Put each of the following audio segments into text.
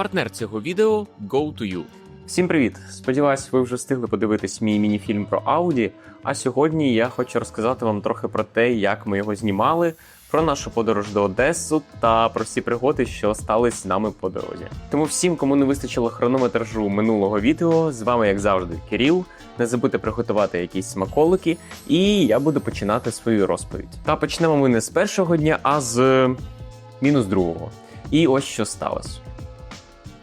партнер цього відео Go2You. Всім привіт! Сподіваюсь, ви вже встигли подивитись мій міні-фільм про Audi. А сьогодні я хочу розказати вам трохи про те, як ми його знімали, про нашу подорож до Одесу та про всі пригоди, що стались з нами по дорозі. Тому всім, кому не вистачило хронометражу минулого відео, з вами, як завжди, Кирил. Не забудьте приготувати якісь смаколики, і я буду починати свою розповідь. Та почнемо ми не з першого дня, а з мінус другого. І ось що сталося.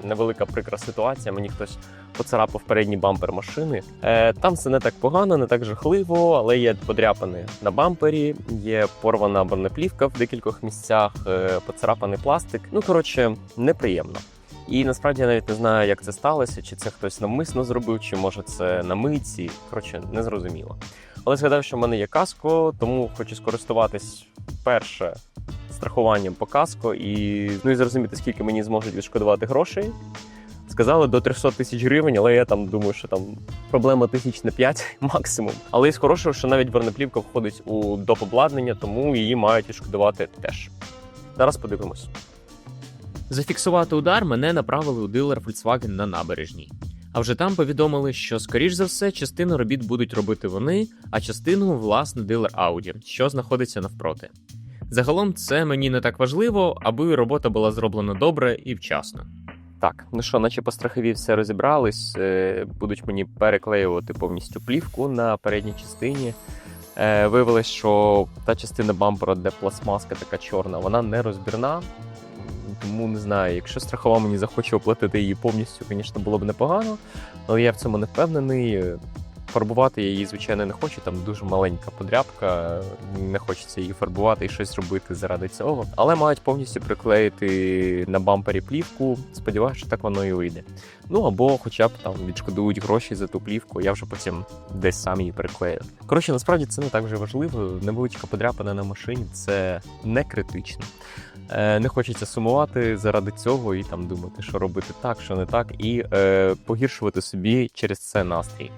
Невелика прикра ситуація. Мені хтось поцарапав передній бампер машини. Е, там все не так погано, не так жахливо, але є подряпини на бампері, є порвана бронеплівка в декількох місцях, е, поцарапаний пластик. Ну коротше, неприємно. І насправді я навіть не знаю, як це сталося, чи це хтось навмисно зробив, чи може це на митці. Коротше, не зрозуміло. Але згадав, що в мене є каско, тому хочу скористуватись перше страхуванням по каско і ну і зрозуміти, скільки мені зможуть відшкодувати грошей. Сказали до 300 тисяч гривень, але я там думаю, що там проблема тисяч на 5 максимум. Але із хорошого, що навіть бронеплівка входить у доп. обладнання, тому її мають відшкодувати теж. Зараз подивимось. Зафіксувати удар мене направили у дилер Volkswagen на набережній. А вже там повідомили, що, скоріш за все, частину робіт будуть робити вони, а частину власне дилер Audi, що знаходиться навпроти. Загалом це мені не так важливо, аби робота була зроблена добре і вчасно. Так, ну що, наче по страхові все розібрались. Е, будуть мені переклеювати повністю плівку на передній частині. Е, виявилось, що та частина бампера, де пластмаска така чорна, вона не розбірна. Тому не знаю, якщо страхова мені захоче оплатити її повністю, звісно, було б непогано, але я в цьому не впевнений. Фарбувати я її, звичайно, не хочу. Там дуже маленька подряпка, не хочеться її фарбувати і щось робити заради цього. Але мають повністю приклеїти на бампері плівку. Сподіваюся, що так воно і вийде. Ну або хоча б там відшкодують гроші за ту плівку, я вже потім десь сам її приклею. Коротше, насправді це не так вже важливо. Невеличка подряпина на машині це не критично. Е, Не хочеться сумувати заради цього і там думати, що робити так, що не так, і е, погіршувати собі через це настрій.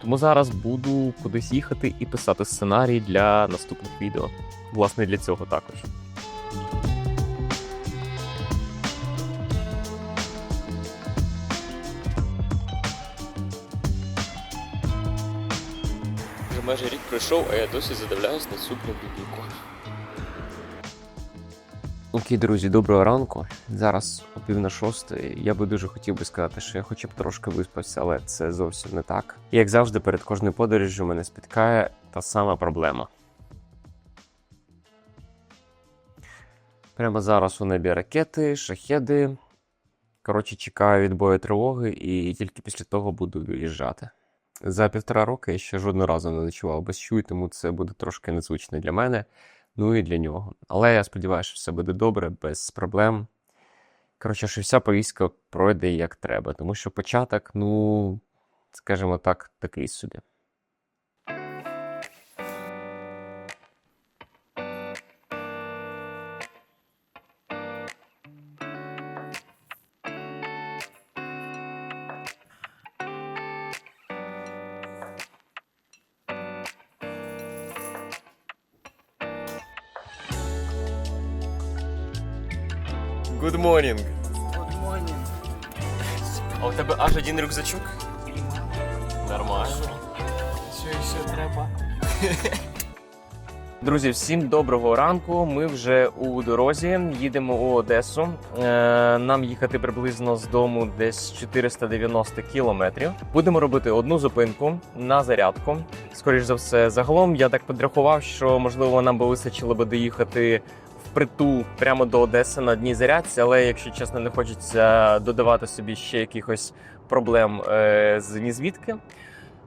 Тому зараз буду кудись їхати і писати сценарій для наступних відео. Власне, для цього також. Вже майже рік пройшов, а я досі задивляюсь на цю бібіку. Окей, друзі, доброго ранку. Зараз о пів на шостої. Я би дуже хотів би сказати, що я хоча б трошки виспався, але це зовсім не так. І як завжди, перед кожною подорожжю мене спіткає та сама проблема. Прямо зараз у небі ракети, шахеди. Коротше, чекаю відбою тривоги і тільки після того буду виїжджати. За півтора роки я ще жодного разу не ночував без чуй, тому це буде трошки незвично для мене ну і для нього. Але я сподіваюся, що все буде добре, без проблем. Коротше, що вся поїздка пройде як треба, тому що початок, ну, скажімо так, такий собі. Good morning. Good morning. А у тебе аж один рюкзачок? Нормально. Що ще треба? Друзі, всім доброго ранку. Ми вже у дорозі. Їдемо у Одесу. Е, Нам їхати приблизно з дому десь 490 кілометрів. Будемо робити одну зупинку на зарядку. Скоріш за все, загалом я так підрахував, що можливо нам би вистачило би доїхати впритул прямо до Одеси на одній зарядці, але якщо чесно, не хочеться додавати собі ще якихось проблем е, з нізвідки.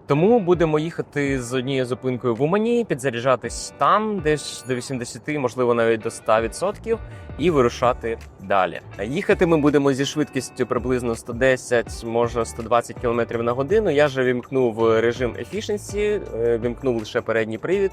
Тому будемо їхати з однією зупинкою в Умані, підзаряджатись там, десь до 80, можливо, навіть до 100%, і вирушати далі. Їхати ми будемо зі швидкістю приблизно 110, може 120 км на годину. Я же вімкнув режим efficiency, е, вімкнув лише передній привід,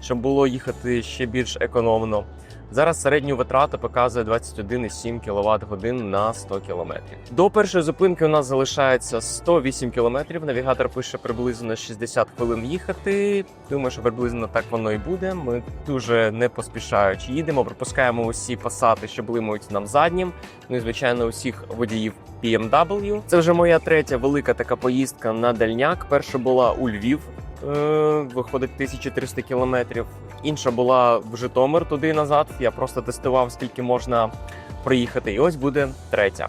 щоб було їхати ще більш економно. Зараз середню витрату показує 21,7 кВт годин на 100 км. До першої зупинки у нас залишається 108 км. Навігатор пише приблизно 60 хвилин їхати. Думаю, що приблизно так воно і буде. Ми дуже не поспішаючи їдемо, пропускаємо усі пасати, що блимають нам заднім. Ну і звичайно, усіх водіїв BMW. Це вже моя третя велика така поїздка на дальняк. Перша була у Львів. Е, Виходить 1300 кілометрів. Інша була в Житомир туди і назад. Я просто тестував, скільки можна проїхати. І ось буде третя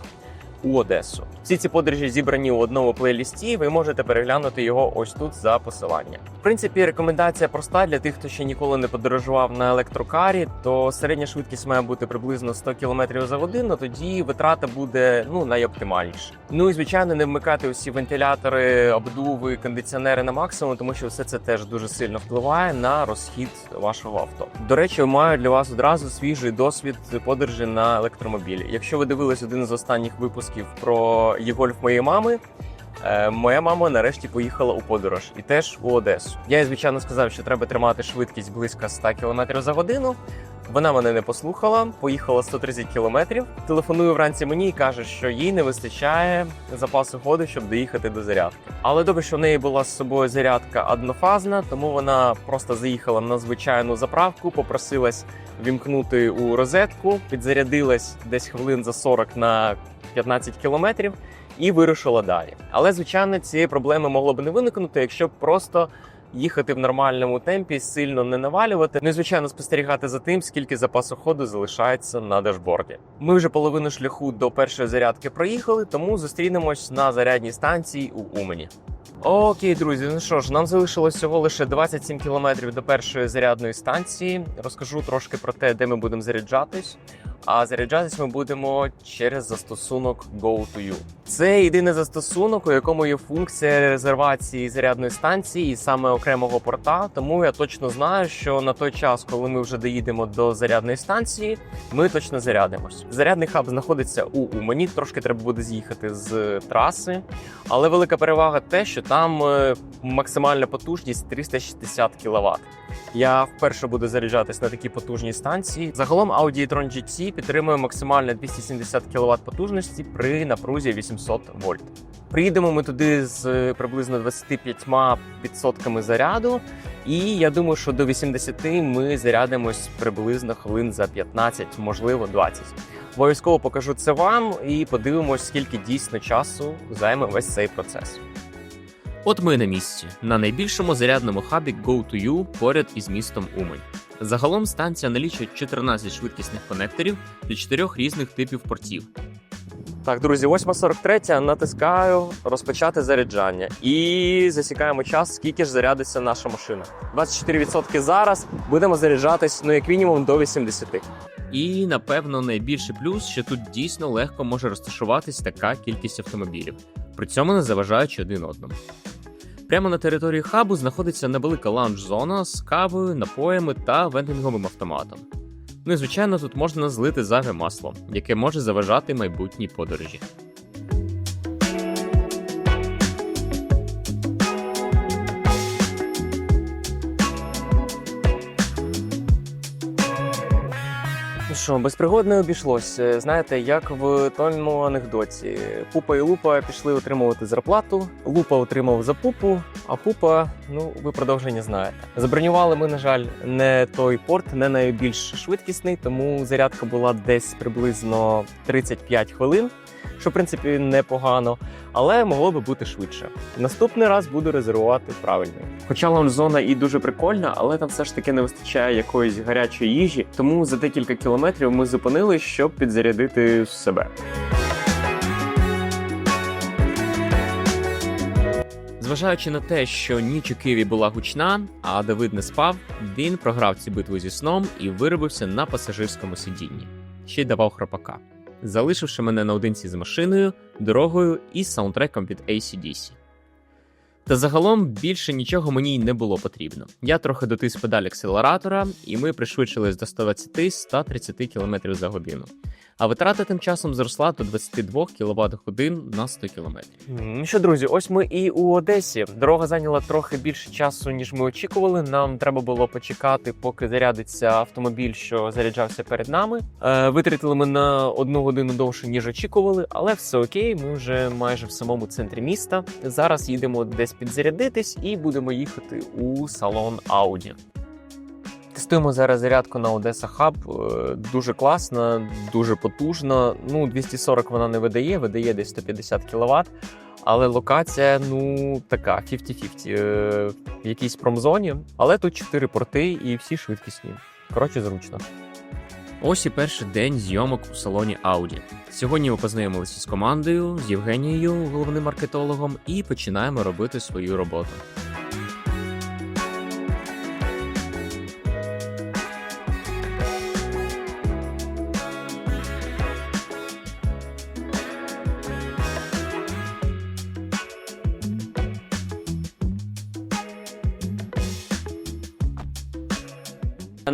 у Одесу. Всі ці подорожі зібрані у одному плейлісті. Ви можете переглянути його ось тут за посиланням. В принципі, рекомендація проста для тих, хто ще ніколи не подорожував на електрокарі. То середня швидкість має бути приблизно 100 км за годину. Тоді витрата буде ну найоптимальніша. Ну і звичайно, не вмикати усі вентилятори, обдуви, кондиціонери на максимум, тому що все це теж дуже сильно впливає на розхід вашого авто. До речі, маю для вас одразу свіжий досвід подорожі на електромобілі. Якщо ви дивились один з останніх випусків про Єгольф моєї мами. е, Моя мама нарешті поїхала у подорож і теж у Одесу. Я звичайно сказав, що треба тримати швидкість близько 100 км за годину. Вона мене не послухала, поїхала 130 кілометрів. Телефонує вранці мені і каже, що їй не вистачає запасу ходу, щоб доїхати до зарядки. Але добре, що в неї була з собою зарядка однофазна, тому вона просто заїхала на звичайну заправку, попросилась вімкнути у розетку, підзарядилась десь хвилин за 40 на 15 кілометрів і вирушила далі. Але звичайно, цієї проблеми могло б не виникнути, якщо б просто їхати в нормальному темпі, сильно не навалювати. Ну і звичайно спостерігати за тим, скільки запасу ходу залишається на дашборді. Ми вже половину шляху до першої зарядки проїхали, тому зустрінемось на зарядній станції у Умані. Окей, друзі, ну що ж, нам залишилось всього лише 27 кілометрів до першої зарядної станції. Розкажу трошки про те, де ми будемо заряджатись. А заряджатись ми будемо через застосунок Go2U. Це єдиний застосунок, у якому є функція резервації зарядної станції і саме окремого порта. Тому я точно знаю, що на той час, коли ми вже доїдемо до зарядної станції, ми точно зарядимось. Зарядний хаб знаходиться у Умані. Трошки треба буде з'їхати з траси, але велика перевага те, що там е, максимальна потужність 360 кВт. Я вперше буду заряджатись на такій потужній станції. Загалом Audi e-tron GT підтримує максимально 270 кВт потужності при напрузі 800 вольт. Приїдемо ми туди з е, приблизно 25% заряду, і я думаю, що до 80 ми зарядимось приблизно хвилин за 15, можливо 20. Обов'язково покажу це вам і подивимось, скільки дійсно часу займе весь цей процес. От ми на місці, на найбільшому зарядному хабі Go2U поряд із містом Умань. Загалом станція налічує 14 швидкісних конекторів для чотирьох різних типів портів. Так, друзі, 8.43, натискаю розпочати заряджання і засікаємо час, скільки ж зарядиться наша машина. 24% зараз будемо заряджатись ну як мінімум до 80. І напевно найбільший плюс, що тут дійсно легко може розташуватись така кількість автомобілів, при цьому не заважаючи один одному. Прямо на території хабу знаходиться невелика лаунж-зона з кавою, напоями та вендинговим автоматом. Ну і звичайно, тут можна злити зайве масло, яке може заважати майбутній подорожі. Що, без пригод не обійшлось. Е, Знаєте, як в тому анекдоті. Пупа і Лупа пішли отримувати зарплату. Лупа отримав за пупу, а пупа, ну ви продовження знаєте. Забронювали ми, на жаль, не той порт, не найбільш швидкісний, тому зарядка була десь приблизно 35 хвилин, що в принципі непогано, але могло би бути швидше. Наступний раз буду резервувати правильно. Хоча лаунж-зона і дуже прикольна, але там все ж таки не вистачає якоїсь гарячої їжі, тому за декілька кілометрів ми зупинились, щоб підзарядити себе. Зважаючи на те, що ніч у Києві була гучна, а Давид не спав, він програв цю битву зі сном і виробився на пасажирському сидінні. Ще й давав хропака, залишивши мене наодинці з машиною, дорогою і саундтреком від ACDC. Та загалом більше нічого мені й не було потрібно. Я трохи дотис педаль акселератора, і ми пришвидшились до 120-130 км за годину. А витрата тим часом зросла до 22 кВт годин на 100 км. Ну що, друзі, ось ми і у Одесі. Дорога зайняла трохи більше часу, ніж ми очікували. Нам треба було почекати, поки зарядиться автомобіль, що заряджався перед нами. Е, витратили ми на одну годину довше, ніж очікували, але все окей. Ми вже майже в самому центрі міста. Зараз їдемо десь підзарядитись і будемо їхати у салон Audi. Тестуємо зараз зарядку на Odessa Hub. Е, Дуже класна, дуже потужна. Ну, 240 вона не видає, видає десь 150 кВт. Але локація, ну, така 50-50 е, в якійсь промзоні. Але тут 4 порти і всі швидкісні. Коротше, зручно. Ось і перший день зйомок у салоні Audi. Сьогодні ми познайомилися з командою, з Євгенією, головним маркетологом, і починаємо робити свою роботу.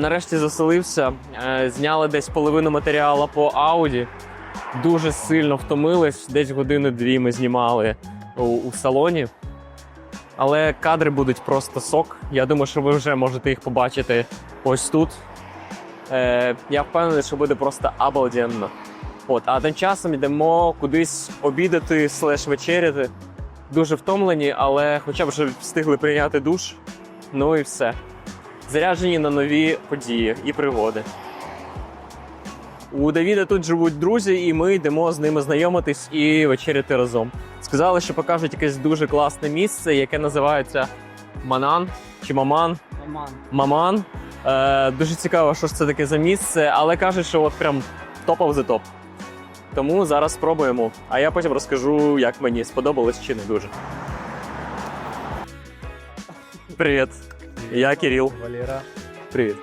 Нарешті заселився. Е, Зняли десь половину матеріалу по Audi. Дуже сильно втомились. Десь години-дві ми знімали у, у салоні. Але кадри будуть просто сок. Я думаю, що ви вже можете їх побачити ось тут. Е, я впевнений, що буде просто обалденно. От, а тим часом йдемо кудись обідати слеш вечеряти. Дуже втомлені, але хоча б вже встигли прийняти душ. Ну і все заряджені на нові події і пригоди. У Давіда тут живуть друзі, і ми йдемо з ними знайомитись і вечеряти разом. Сказали, що покажуть якесь дуже класне місце, яке називається Манан чи Маман. Маман. Маман. Е, дуже цікаво, що ж це таке за місце, але кажуть, що от прям топ of the топ. Тому зараз спробуємо. А я потім розкажу, як мені сподобалось чи не дуже. Привіт. Я Кирил. Валера. Привіт.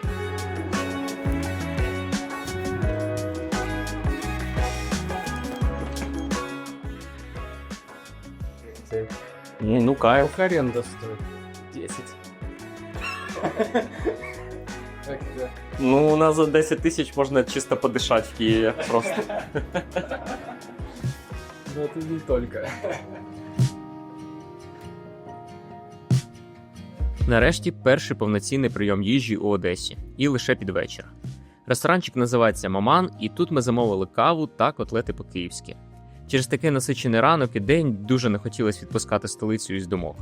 Ну, кайф. Сколько аренда стоит? 10. Как это? Ну, у нас за 10 тисяч можна чисто подишати в Києві. Просто. Ну это не только. Нарешті перший повноцінний прийом їжі у Одесі, і лише під вечір. Ресторанчик називається Маман, і тут ми замовили каву та котлети по-київськи. Через такий насичений ранок і день дуже не хотілося відпускати столицю із думок.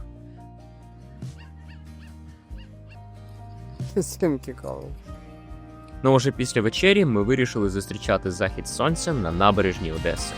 Ну вже після вечері ми вирішили зустрічати захід сонця на набережній Одеси.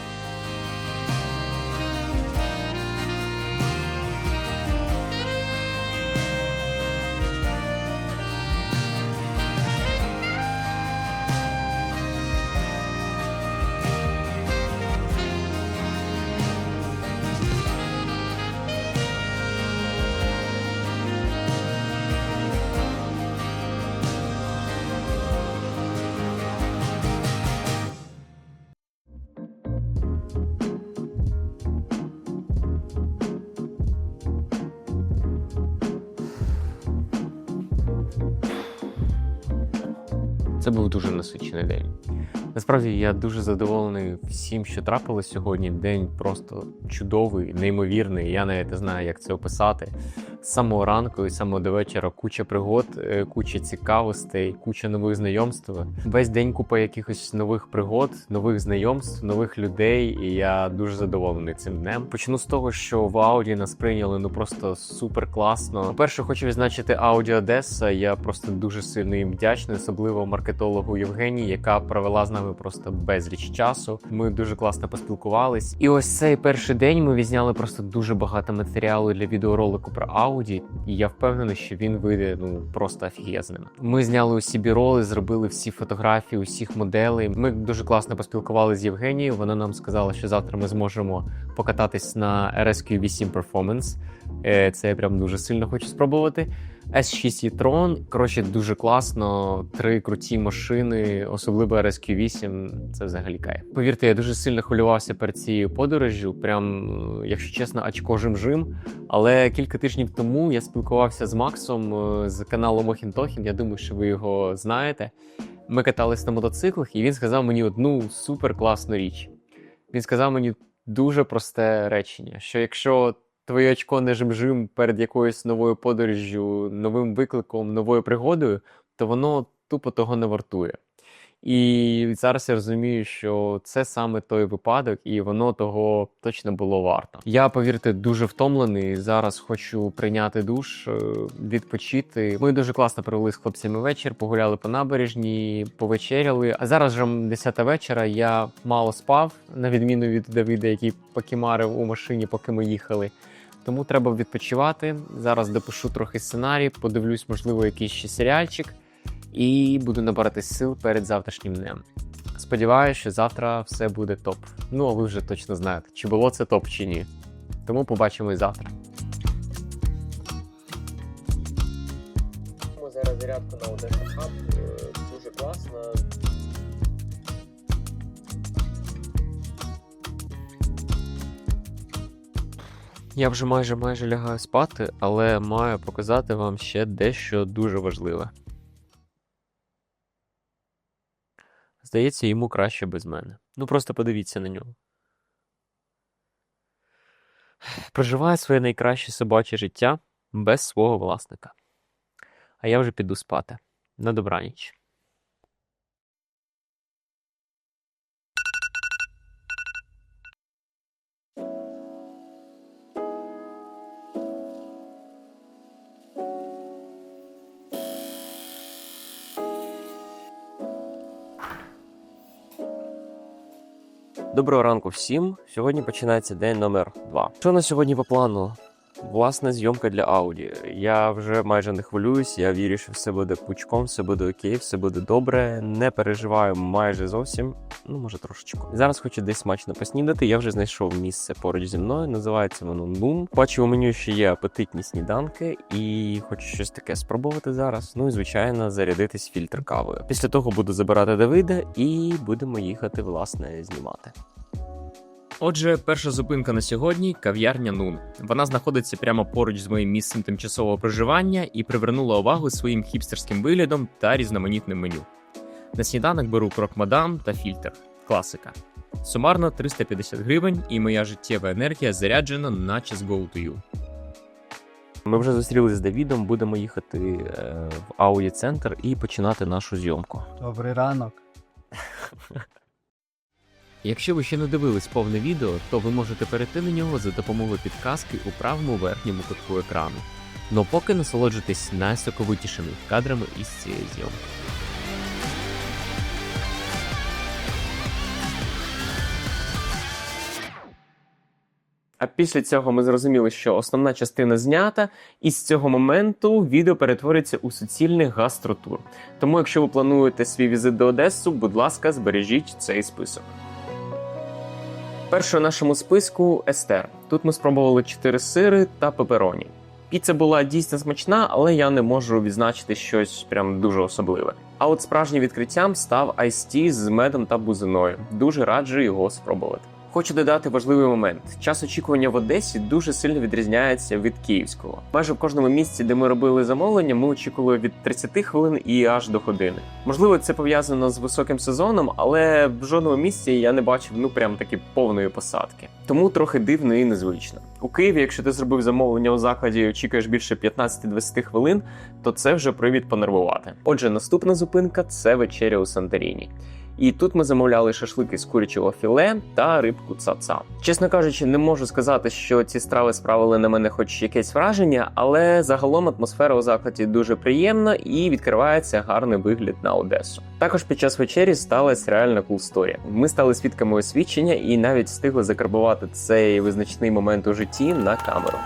Це був дуже насичений день. Насправді я дуже задоволений всім, що трапилось сьогодні. День просто чудовий, неймовірний. Я навіть не знаю, як це описати. Самого ранку і самого до вечора куча пригод, е, куча цікавостей, куча нових знайомств. Весь день купа якихось нових пригод, нових знайомств, нових людей. І я дуже задоволений цим днем. Почну з того, що в Ауді нас прийняли ну просто супер класно. По-перше, хочу відзначити Ауді Одеса. Я просто дуже сильно їм вдячний, особливо маркетологу Євгенії, яка провела з нами просто безліч часу. Ми дуже класно поспілкувались. І ось цей перший день ми відзняли просто дуже багато матеріалу для відеоролику про Ауді, і я впевнений, що він вийде ну просто офігезним. Ми зняли усі біроли, зробили всі фотографії, усіх моделей. Ми дуже класно поспілкувалися з Євгенією. Вона нам сказала, що завтра ми зможемо покататись на RSQ 8 Performance. Е, Це я прям дуже сильно хочу спробувати. S6 e-tron, коротше, дуже класно. Три круті машини, особливо RSQ8, це взагалі кайф. Повірте, я дуже сильно хвилювався перед цією подорожжю. Прям, е, якщо чесно, очко жим-жим. Але кілька тижнів тому я спілкувався з Максом е, з каналу Мохін Тохін. Я думаю, що ви його знаєте. Ми катались на мотоциклах, і він сказав мені одну супер класну річ. Він сказав мені дуже просте речення: що якщо твоє очко не жим-жим перед якоюсь новою подорожжю, новим викликом, новою пригодою, то воно тупо того не вартує. І зараз я розумію, що це саме той випадок, і воно того точно було варто. Я, повірте, дуже втомлений. Зараз хочу прийняти душ, е, відпочити. Ми дуже класно провели з хлопцями вечір, погуляли по набережні, повечеряли. А зараз вже 10 вечора. Я мало спав, на відміну від Давида, який покімарив у машині, поки ми їхали. Тому треба відпочивати. Зараз допишу трохи сценарій, подивлюсь, можливо, якийсь ще серіальчик, і буду набиратись сил перед завтрашнім днем. Сподіваюся, що завтра все буде топ. Ну а ви вже точно знаєте, чи було це топ чи ні. Тому побачимось завтра. Зараз зарядку на Одеса Хаб. Дуже класно. Я вже майже майже лягаю спати, але маю показати вам ще дещо дуже важливе. Здається, йому краще без мене. Ну просто подивіться на нього. Проживає своє найкраще собаче життя без свого власника. А я вже піду спати. На добраніч. Доброго ранку всім. Сьогодні починається день номер 2. Що на сьогодні по плану? Власне, зйомка для Ауді. Я вже майже не хвилююсь. Я вірю, що все буде пучком, все буде окей, все буде добре. Не переживаю майже зовсім. Ну, може, трошечку. Зараз хочу десь смачно поснідати. Я вже знайшов місце поруч зі мною. Називається воно Нум. Бачу, у меню ще є апетитні сніданки, і хочу щось таке спробувати зараз. Ну і звичайно, зарядитись фільтр кавою. Після того буду забирати Давида і будемо їхати, власне, знімати. Отже, перша зупинка на сьогодні кав'ярня Нун. Вона знаходиться прямо поруч з моїм місцем тимчасового проживання і привернула увагу своїм хіпстерським виглядом та різноманітним меню. На сніданок беру крок мадам та фільтр. Класика. Сумарно 350 гривень, і моя життєва енергія заряджена, наче з Go to You. Ми вже зустрілися з Давідом, будемо їхати е, в Ауді центр і починати нашу зйомку. Добрий ранок. Якщо ви ще не дивились повне відео, то ви можете перейти на нього за допомогою підказки у правому верхньому кутку екрану. Но поки насолоджуйтесь найсоковитішими кадрами із цієї зйомки. А після цього ми зрозуміли, що основна частина знята, і з цього моменту відео перетвориться у суцільний гастротур. Тому, якщо ви плануєте свій візит до Одесу, будь ласка, збережіть цей список. Перше у нашому списку Естер. Тут ми спробували 4 сири та пепероні. Піца була дійсно смачна, але я не можу відзначити щось прям дуже особливе. А от справжнім відкриттям став айсті з медом та бузиною. Дуже раджу його спробувати. Хочу додати важливий момент: час очікування в Одесі дуже сильно відрізняється від київського. Майже в кожному місці, де ми робили замовлення, ми очікували від 30 хвилин і аж до години. Можливо, це пов'язано з високим сезоном, але в жодному місці я не бачив ну прям таки повної посадки. Тому трохи дивно і незвично. У Києві, якщо ти зробив замовлення у закладі і очікуєш більше 15-20 хвилин, то це вже привід понервувати. Отже, наступна зупинка це вечеря у Санторіні. І тут ми замовляли шашлики з курячого філе та рибку цаца. Чесно кажучи, не можу сказати, що ці страви справили на мене хоч якесь враження, але загалом атмосфера у закладі дуже приємна і відкривається гарний вигляд на Одесу. Також під час вечері сталася реальна кул сторі. Ми стали свідками освідчення і навіть встигли закарбувати цей визначний момент у житті на камеру.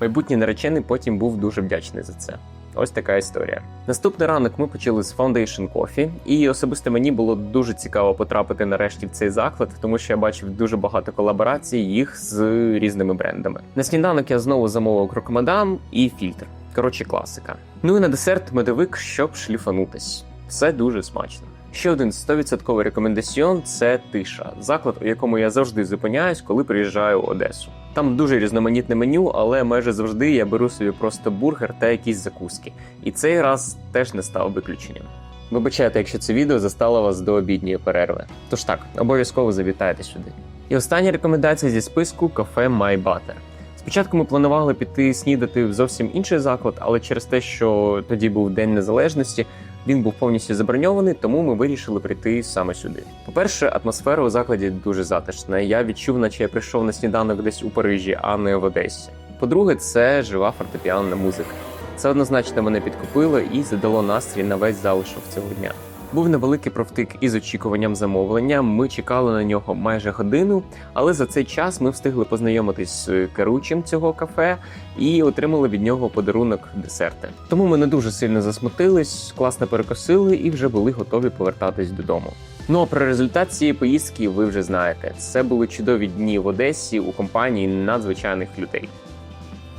Майбутній наречений потім був дуже вдячний за це. Ось така історія. Наступний ранок ми почали з Foundation Coffee, і особисто мені було дуже цікаво потрапити нарешті в цей заклад, тому що я бачив дуже багато колаборацій їх з різними брендами. На сніданок я знову замовив крокомадам і фільтр. Коротше, класика. Ну і на десерт медовик, щоб шліфанутись. Все дуже смачно. Ще один 100% рекомендаціон це тиша, заклад, у якому я завжди зупиняюсь, коли приїжджаю в Одесу. Там дуже різноманітне меню, але майже завжди я беру собі просто бургер та якісь закуски. І цей раз теж не став виключенням. Вибачайте, якщо це відео застало вас до обідньої перерви. Тож так, обов'язково завітайте сюди. І остання рекомендація зі списку кафе My Butter. Спочатку ми планували піти снідати в зовсім інший заклад, але через те, що тоді був День Незалежності, він був повністю заброньований, тому ми вирішили прийти саме сюди. По-перше, атмосфера у закладі дуже затишна. Я відчув, наче я прийшов на сніданок десь у Парижі, а не в Одесі. По-друге, це жива фортепіанна музика. Це однозначно мене підкупило і задало настрій на весь залишок цього дня. Був невеликий провтик із очікуванням замовлення. Ми чекали на нього майже годину, але за цей час ми встигли познайомитись з керуючим цього кафе і отримали від нього подарунок десерти. Тому ми не дуже сильно засмутились, класно перекосили і вже були готові повертатись додому. Ну а про результат цієї поїздки ви вже знаєте. Це були чудові дні в Одесі у компанії надзвичайних людей.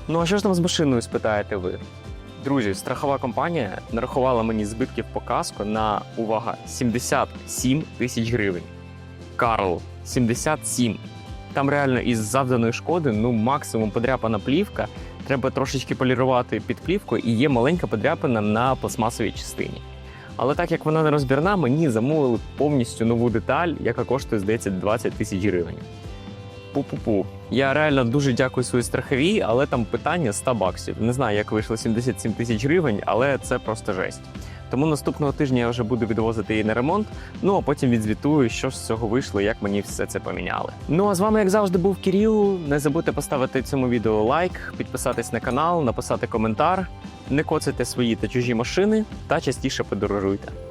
Ну а що ж там з машиною, спитаєте ви? Друзі, страхова компанія нарахувала мені збитків по каско на увага 77 тисяч гривень. Карл, 77. Там реально із завданої шкоди, ну максимум подряпана плівка. Треба трошечки полірувати під плівкою, і є маленька подряпина на пластмасовій частині. Але так як вона не розбірна, мені замовили повністю нову деталь, яка коштує, здається, 20 тисяч гривень. Пу-пу-пу. Я реально дуже дякую своїй страховій, але там питання 100 баксів. Не знаю, як вийшло 77 тисяч гривень, але це просто жесть. Тому наступного тижня я вже буду відвозити її на ремонт. Ну а потім відзвітую, що з цього вийшло, як мені все це поміняли. Ну а з вами, як завжди, був Кіріл. Не забудьте поставити цьому відео лайк, підписатись на канал, написати коментар, не коцайте свої та чужі машини та частіше подорожуйте.